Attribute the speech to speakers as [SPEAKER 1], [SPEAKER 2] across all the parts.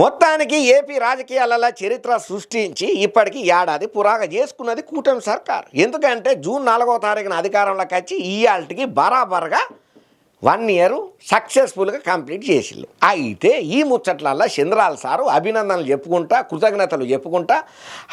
[SPEAKER 1] మొత్తానికి ఏపీ రాజకీయాలలో చరిత్ర సృష్టించి ఇప్పటికి ఏడాది పురాగా చేసుకున్నది కూటమి సర్కార్. ఎందుకంటే జూన్ నాలుగో తారీఖున అధికారంలోకి వచ్చి ఇయాల్టికి బరాబర్గా వన్ ఇయర్ సక్సెస్ఫుల్గా కంప్లీట్ చేసిళ్ళు. అయితే ఈ ముచ్చట్లల్లో చంద్రాల సారు అభినందనలు చెప్పుకుంటా కృతజ్ఞతలు చెప్పుకుంటా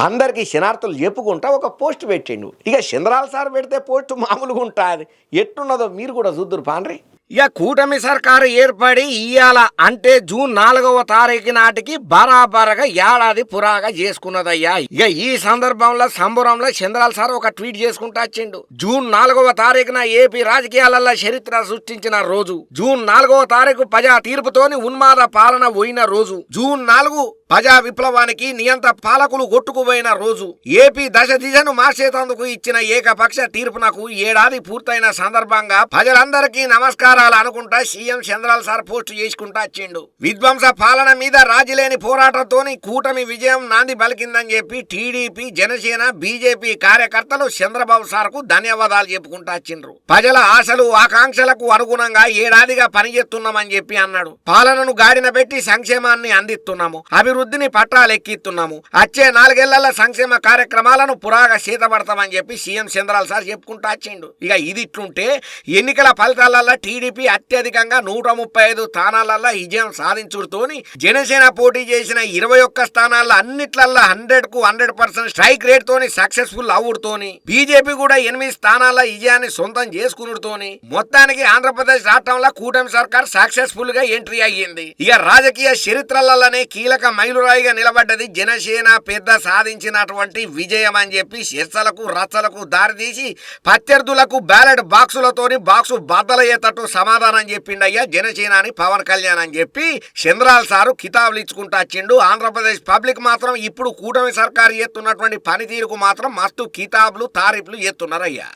[SPEAKER 1] అందరికీ శనార్థులు చెప్పుకుంటా ఒక పోస్ట్ పెట్టిండు. ఇక చంద్రాల సార్ పెడితే పోస్ట్ మామూలుగా ఉంటుంది. ఎట్టున్నదో మీరు కూడా చూద్దురు పాండ్రి. ఇక కూటమి సర్కారు ఏర్పడి ఇయ్యాల అంటే జూన్ నాలుగవ తారీఖు నాటికి బరాబరగా ఏడాది పురాగా చేసుకున్నదయ్యా. ఇక ఈ సందర్భంలో సంబురంలో చంద్రాల సార్ ఒక ట్వీట్ చేసుకుంటా వచ్చిండు. జూన్ నాలుగవ తారీఖున ఏపీ రాజకీయాలలో చరిత్ర సృష్టించిన రోజు. జూన్ నాలుగవ తారీఖు ప్రజా తీర్పుతోని ఉన్మాద పాలన పోయిన రోజు. జూన్ నాలుగు ప్రజా విప్లవానికి నియంత పాలకులు కొట్టుకుపోయిన రోజు. ఏపీ దశ దిశను మార్చేతందుకు ఇచ్చిన ఏకపక్ష తీర్పునకు ఏడాది పూర్తయిన సందర్భంగా ప్రజలందరికీ నమస్కారం నమస్కారాలు అనుకుంటా సీఎం చంద్రాల సార్ పోస్ట్ చేసుకుంటా వచ్చిండు. విధ్వంస పాలన మీద రాజీలేని పోరాటంతోని కూటమి విజయం నాంది పలికిందని చెప్పి టీడీపీ జనసేన బీజేపీ కార్యకర్తలు చంద్రబాబు సార్కు ధన్యవాదాలు చెప్పుకుంటా వచ్చిండ్రు. ప్రజల ఆశలు ఆకాంక్షలకు అనుగుణంగా ఏడాదిగా పనిచేస్తున్నామని చెప్పి అన్నాడు. పాలనను గాడిన పెట్టి సంక్షేమాన్ని అందిస్తున్నాము. అభివృద్ధిని పట్టాలెక్కిస్తున్నాము. వచ్చే నాలుగేళ్ళ సంక్షేమ కార్యక్రమాలను పురాగా సీతపడతామని చెప్పి సీఎం చంద్రాల సార్ చెప్పుకుంటా వచ్చిండు. ఇక ఇది ఇట్లుంటే ఎన్నికల ఫలితాలలో టీడీపీ అత్యధికంగా నూట ముప్పై ఐదు స్థానాలలో విజయం సాధించుడుతోని జనసేన పోటీ చేసిన ఇరవై ఒక్క స్థానాల్లో అన్నిట్లల్లో హండ్రెడ్కు హండ్రెడ్ పర్సెంట్ స్ట్రైక్ రేట్ తోని సక్సెస్ఫుల్ అవుడుతోని బీజేపీ కూడా ఎనిమిది స్థానాల విజయాన్ని సొంతం చేసుకునుడుతోని మొత్తానికి ఆంధ్రప్రదేశ్ రాష్ట్రంలో కూటమి సర్కార్ సక్సెస్ఫుల్గా ఎంట్రీ అయ్యింది. ఇక రాజకీయ చరిత్రలలోనే కీలక మైలురాయిగా నిలబడ్డది జనసేన పెద్ద సాధించినటువంటి విజయం అని చెప్పి చర్చలకు రచ్చలకు దారితీసి ప్రత్యర్థులకు బ్యాలెట్ బాక్సులతోని బాక్సు బద్దలయ్యేటట్టు సమాధానం చెప్పిండయ్యా జనసేన అని పవన్ కళ్యాణ్ అని చెప్పి చంద్రాల్ సారు కితాబులు ఇచ్చుకుంటా వచ్చిండు. ఆంధ్రప్రదేశ్ పబ్లిక్ మాత్రం ఇప్పుడు కూటమి సర్కారు ఎత్తున్నటువంటి పనితీరుకు మాత్రం మస్తు కితాబులు తారీఫ్లు ఎత్తున్నారయ్యా